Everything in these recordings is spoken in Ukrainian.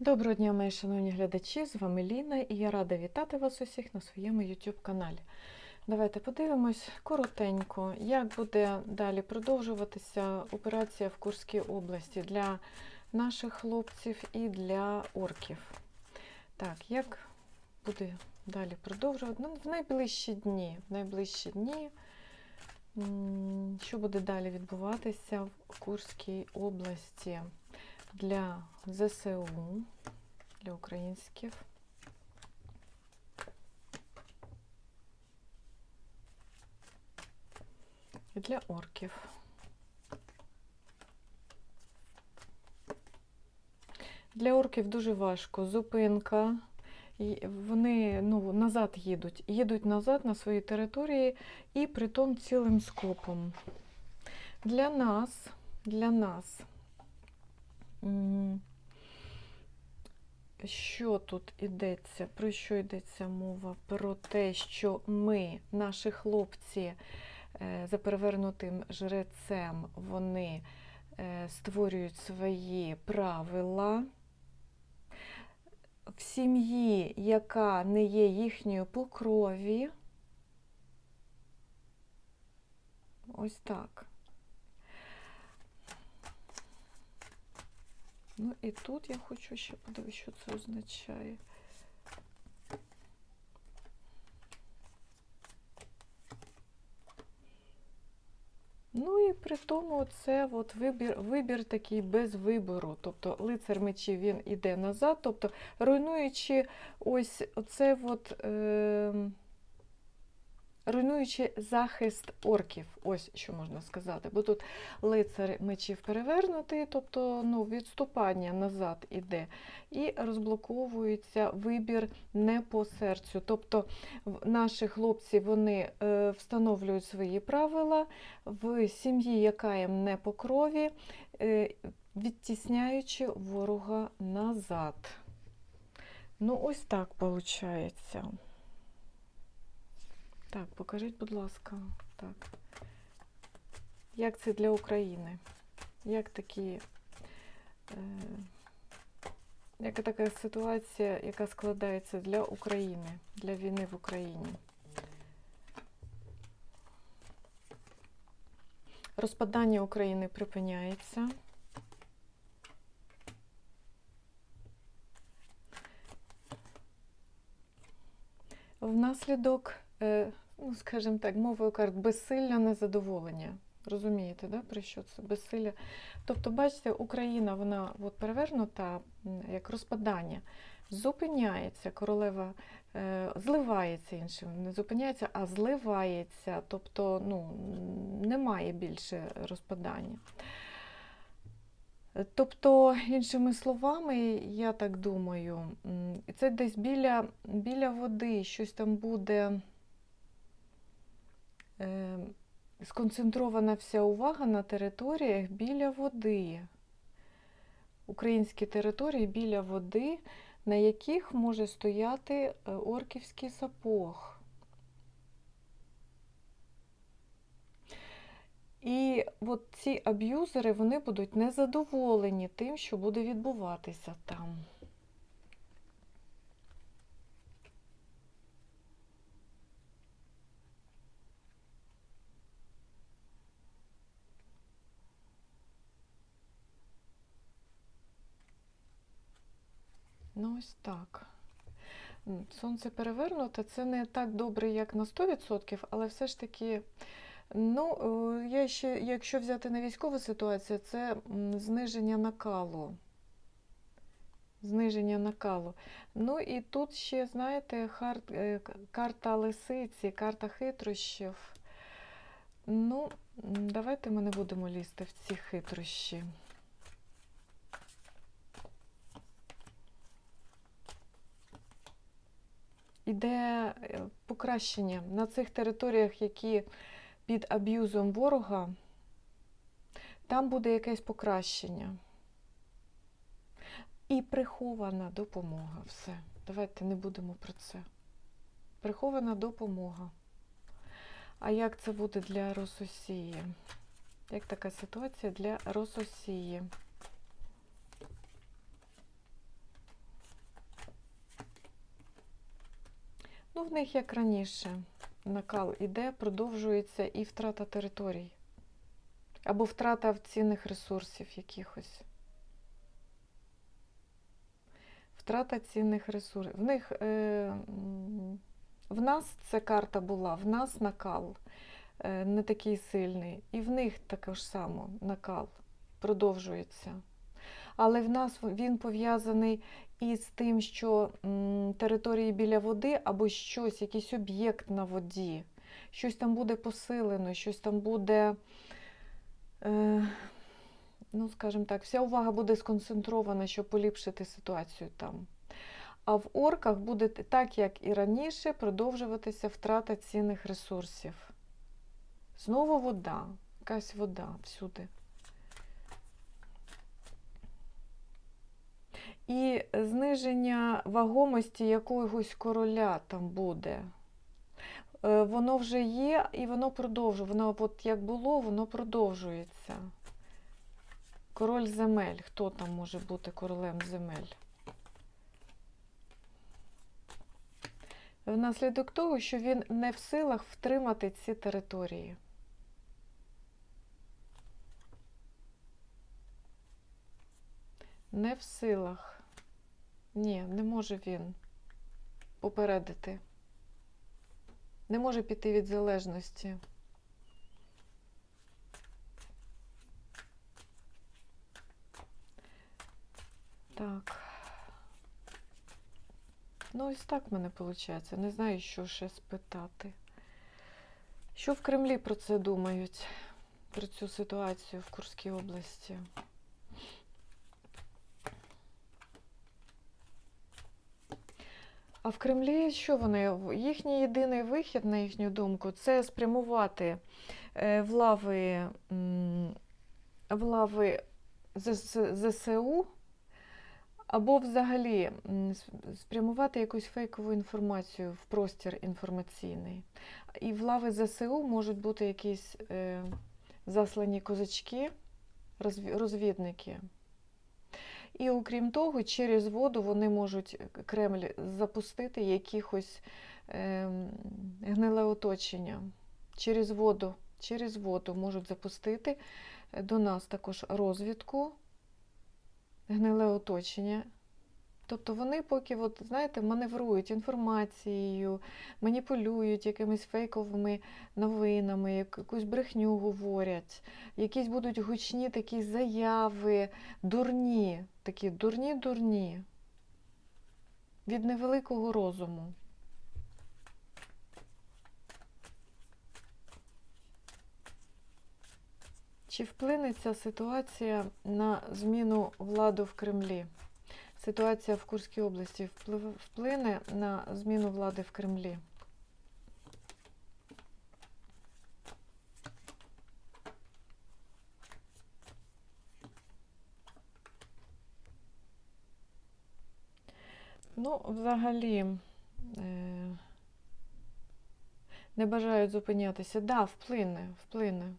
Доброго дня, мої шановні глядачі! З вами Ліна і я рада вітати вас усіх на своєму YouTube каналі. Давайте подивимось коротенько, як буде далі продовжуватися операція в Курській області для наших хлопців і для орків. Так, як буде далі продовжувати? Ну, в найближчі дні. В найближчі дні. Що буде далі відбуватися в Курській області? Для ЗСУ, для українських. І для орків. Для орків дуже важко. Зупинка. І вони ну, назад їдуть. Їдуть назад на свої території і притом цілим скопом. Для нас, для нас Що тут йдеться? Про що йдеться мова? Про те, що ми, наші хлопці, е, за перевернутим жрецем, вони е, створюють свої правила. В сім'ї, яка не є їхньою по крові. Ось так. Ну і тут я хочу ще подивитися, що це означає. Ну і при тому це от вибір, вибір такий без вибору. Тобто лицар мечів він іде назад, тобто руйнуючи ось оце от. Е, руйнуючи захист орків, ось що можна сказати. Бо тут лицар мечів перевернутий, тобто ну, відступання назад іде, і розблоковується вибір не по серцю. Тобто наші хлопці вони е, встановлюють свої правила в сім'ї, яка їм не по крові, е, відтісняючи ворога назад. Ну, ось так виходить. Так, покажіть, будь ласка, так. Як це для України? Як такі, е, яка така ситуація, яка складається для України, для війни в Україні? Розпадання України припиняється. Внаслідок, ну, скажімо так, мовою карт, безсилля незадоволення. Розумієте, да, про що це? Безсилля. Тобто, бачите, Україна, вона от перевернута як розпадання, зупиняється, королева е, зливається іншим, не зупиняється, а зливається. Тобто ну, немає більше розпадання. Тобто, іншими словами, я так думаю, це десь біля, біля води, щось там буде е, сконцентрована вся увага на територіях біля води. Українські території біля води, на яких може стояти е, орківський сапог. І от ці аб'юзери вони будуть незадоволені тим, що буде відбуватися там. Ну, ось так. Сонце перевернуте, це не так добре, як на 100%, але все ж таки. Ну, е, я ще, якщо взяти на військову ситуацію, це зниження накалу. Зниження накалу. Ну і тут ще, знаєте, хар- е, карта лисиці, карта хитрощів. Ну, давайте ми не будемо лізти в ці хитрощі. Іде е, покращення на цих територіях, які під аб'юзом ворога, там буде якесь покращення. І прихована допомога. Все. Давайте не будемо про це. Прихована допомога. А як це буде для Рососії? Як така ситуація для Рососії? Ну, в них як раніше. Накал іде, продовжується і втрата територій. Або втрата цінних ресурсів якихось. Втрата цінних ресурсів. В них е, в нас ця карта була, в нас накал е, не такий сильний. І в них також само накал продовжується. Але в нас він пов'язаний із тим, що території біля води або щось, якийсь об'єкт на воді, щось там буде посилено, щось там буде, е, ну, скажімо так, вся увага буде сконцентрована, щоб поліпшити ситуацію там. А в орках буде так, як і раніше, продовжуватися втрата цінних ресурсів. Знову вода, якась вода всюди. І зниження вагомості якогось короля там буде. Е, Воно вже є і воно продовжує. Воно от як було, воно продовжується. Король земель. Хто там може бути королем земель? Внаслідок того, що він не в силах втримати ці території. Не в силах. Ні, не може він попередити. Не може піти від залежності. Так. Ну, ось так в мене виходить. Не знаю, що ще спитати. Що в Кремлі про це думають? Про цю ситуацію в Курській області? А в Кремлі що вони? Їхній єдиний вихід, на їхню думку, це спрямувати е, в лави, в лави ЗСУ або взагалі спрямувати якусь фейкову інформацію в простір інформаційний. І в лави ЗСУ можуть бути якісь е, заслані козачки, розвідники. І окрім того, через воду вони можуть Кремль запустити якихось е, гниле оточення. Через воду, через воду можуть запустити е, до нас також розвідку, гниле оточення. Тобто вони поки, от, знаєте, маневрують інформацією, маніпулюють якимись фейковими новинами, якусь брехню говорять, якісь будуть гучні такі заяви, дурні, такі дурні-дурні, від невеликого розуму. Чи вплине ця ситуація на зміну влади в Кремлі? Ситуація в Курській області вплине на зміну влади в Кремлі? Ну, взагалі, е, не бажають зупинятися. Да, вплине, вплине.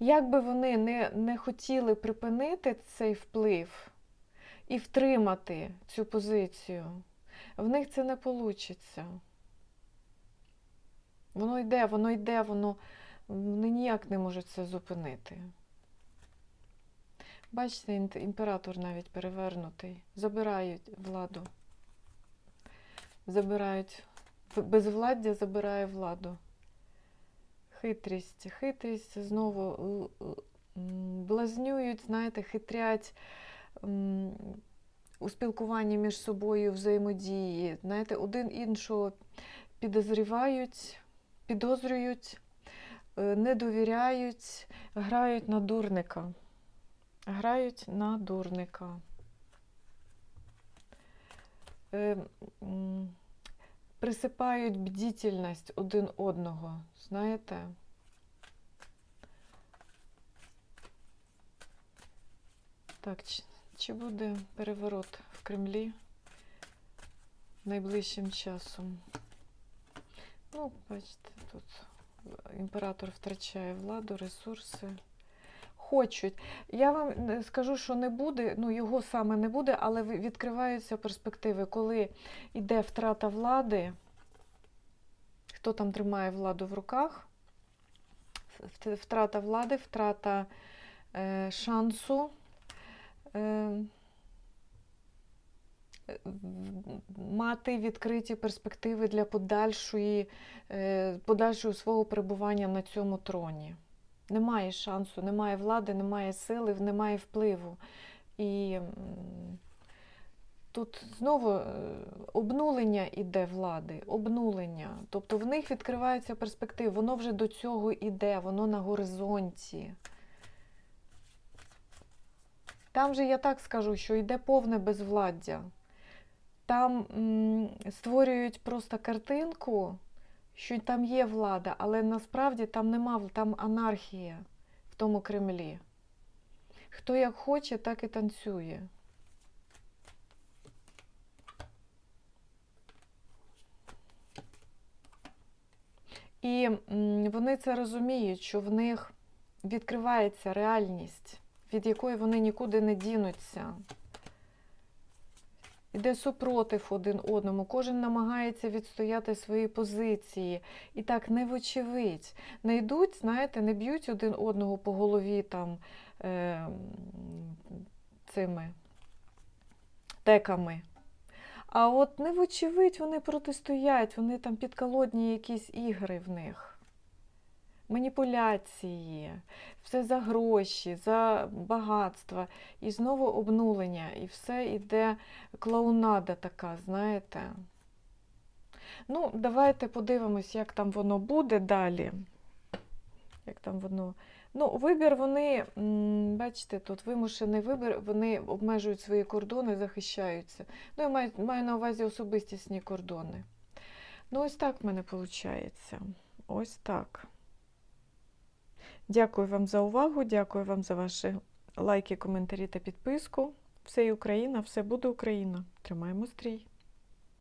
Як би вони не, не хотіли припинити цей вплив і втримати цю позицію, в них це не вийде. Воно йде, воно йде, воно вони ніяк не можуть це зупинити. Бачите, імператор навіть перевернутий. Забирають владу. Забирають безвладдя забирає владу. Хитрість, хитрість знову блазнюють, знаєте, хитрять у спілкуванні між собою взаємодії. Знаєте, один іншого підозрівають, підозрюють, е, не довіряють, грають на дурника. Грають на дурника. Е, Присипають бдительність один одного, знаєте? Так, чи, буде переворот в Кремлі найближчим часом? Ну, бачите, тут імператор втрачає владу, ресурси. Хочуть. Я вам скажу, що не буде, ну його саме не буде, але відкриваються перспективи, коли йде втрата влади, хто там тримає владу в руках. Втрата влади, втрата е, шансу. Е, мати відкриті перспективи для подальшої, е, подальшого свого перебування на цьому троні. Немає шансу, немає влади, немає сили, немає впливу. І тут знову е, обнулення іде влади, обнулення. Тобто в них відкриваються перспективи, воно вже до цього іде, воно на горизонті. Там же я так скажу, що йде повне безвладдя. Там м, створюють просто картинку, що там є влада, але насправді там нема, там анархія в тому Кремлі. Хто як хоче, так і танцює. І вони це розуміють, що в них відкривається реальність, від якої вони нікуди не дінуться. Іде супротив один одному, кожен намагається відстояти свої позиції. І так, не вочевидь. Не йдуть, знаєте, не б'ють один одного по голові там е, цими теками. А от не вочевидь вони протистоять, вони там підколодні якісь ігри в них. Маніпуляції, все за гроші, за багатство, і знову обнулення, і все йде клоунада така, знаєте. Ну, давайте подивимось, як там воно буде далі. Як там воно. Ну, вибір вони, бачите, тут вимушений вибір, вони обмежують свої кордони, захищаються. Ну, я маю, маю на увазі особистісні кордони. Ну, ось так в мене виходить. Ось так. Дякую вам за увагу, дякую вам за ваші лайки, коментарі та підписку. Все Україна, все буде Україна. Тримаємо стрій.